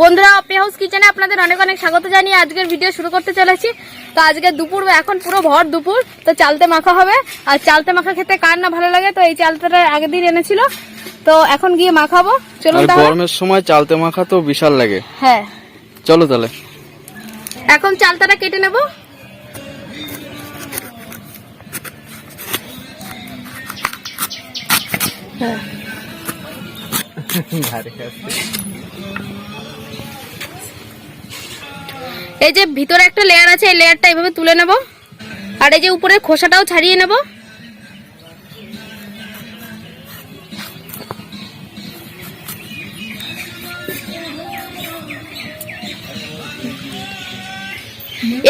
বন্ধুরা অপি হাউস কিচেনে আপনাদের অনেক অনেক স্বাগত জানিয়ে আজকের ভিডিও শুরু করতে চলেছি। তো আজকে দুপুর এখন পুরো ভর দুপুর তো চালতে মাখা হবে। আর চালতে মাখা খেতে কার না ভালো লাগে তো এই চালতাটা আগের দিন এনেছিল। তো এখন গিয়ে মাখাবো। চলো গরমের সময় চালতে মাখা তো বিশাল লাগে। হ্যাঁ। চলো তাহলে। এখন চালতাটা কেটে নেব। এই যে ভিতরে একটা লেয়ার আছে, এই লেয়ারটা এইভাবে তুলে নেব। আর এই যে উপরের খোসাটাও ছাড়িয়ে নেব।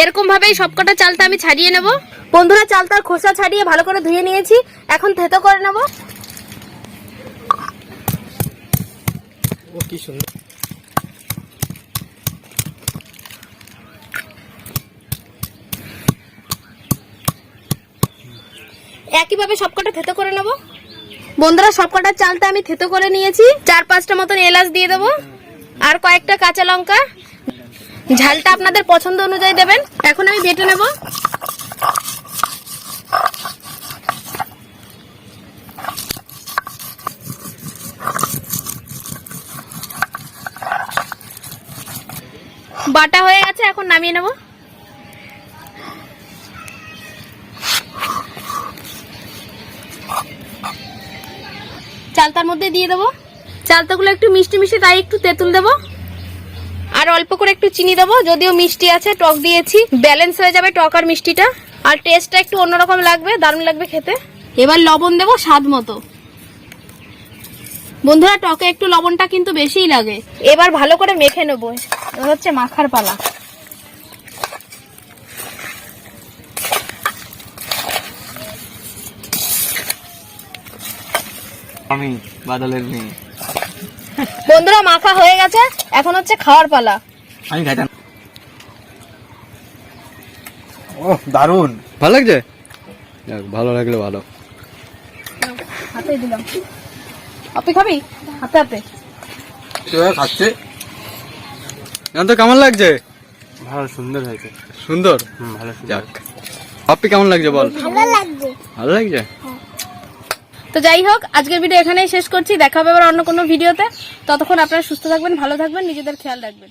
এরকম ভাবেই সবকটা চালটা আমি ছাড়িয়ে নেব। বন্ধুরা, চালটার খোসা ছাড়িয়ে ভালো করে ধুয়ে নিয়েছি। এখন থেতো করে নেব। ও কি সুন্দর। একইভাবে সবকটা থেতো করে নেব। বন্ধুরা সবকটা চালটা আমি থেতো করে নিয়েছি। চার পাঁচটা মতন এলাচ দিয়ে দেবো। আর কয়েকটা কাঁচা লঙ্কা। ঝালটা আপনাদের পছন্দ অনুযায়ী দেবেন। এখন আমি বেটে নেব। বাটা হয়ে গেছে, এখন নামিয়ে নেব। চালতার মধ্যে দিয়ে দেবো। চালতাগুলো একটু মিষ্টি মিষ্টি, তাই একটু তেঁতুল দেবো। আর অল্প করে একটু চিনি দেবো, যদিও মিষ্টি আছে, টক দিয়েছি। ব্যালেন্স হয়ে যাবে টক আর মিষ্টিটা। আর টেস্টটা একটু অন্যরকম লাগবে, দারুণ লাগবে খেতে। এবার লবণ দেবো স্বাদ মতো। বন্ধুরা টকে একটু লবণটা কিন্তু বেশিই লাগে। এবার ভালো করে মেখে নেব। এবার হচ্ছে মাখার পালা। আমি বাদলের মেয়ে। বন্ধুরা মাখা হয়ে গেছে। এখন হচ্ছে খাওয়ার পালা। আমি খাইতাম। ও দারুণ ভালো লাগছে? ভালো লাগলে ভালো। হাতে দিলাম। আপনি খাবি? হাতে হাতে। খাচ্ছে? তো কেমন লাগছে? ভালো সুন্দর হয়েছে। সুন্দর? ভালো যাক। আপনি কেমন লাগছে বল? ভালো লাগছে। ভালো লাগছে? তো যাই হোক আজকের ভিডিও এখানেই শেষ করছি। দেখা হবে আবার অন্য কোনো ভিডিওতে ততক্ষণ আপনারা সুস্থ থাকবেন ভালো থাকবেন নিজেদের খেয়াল রাখবেন।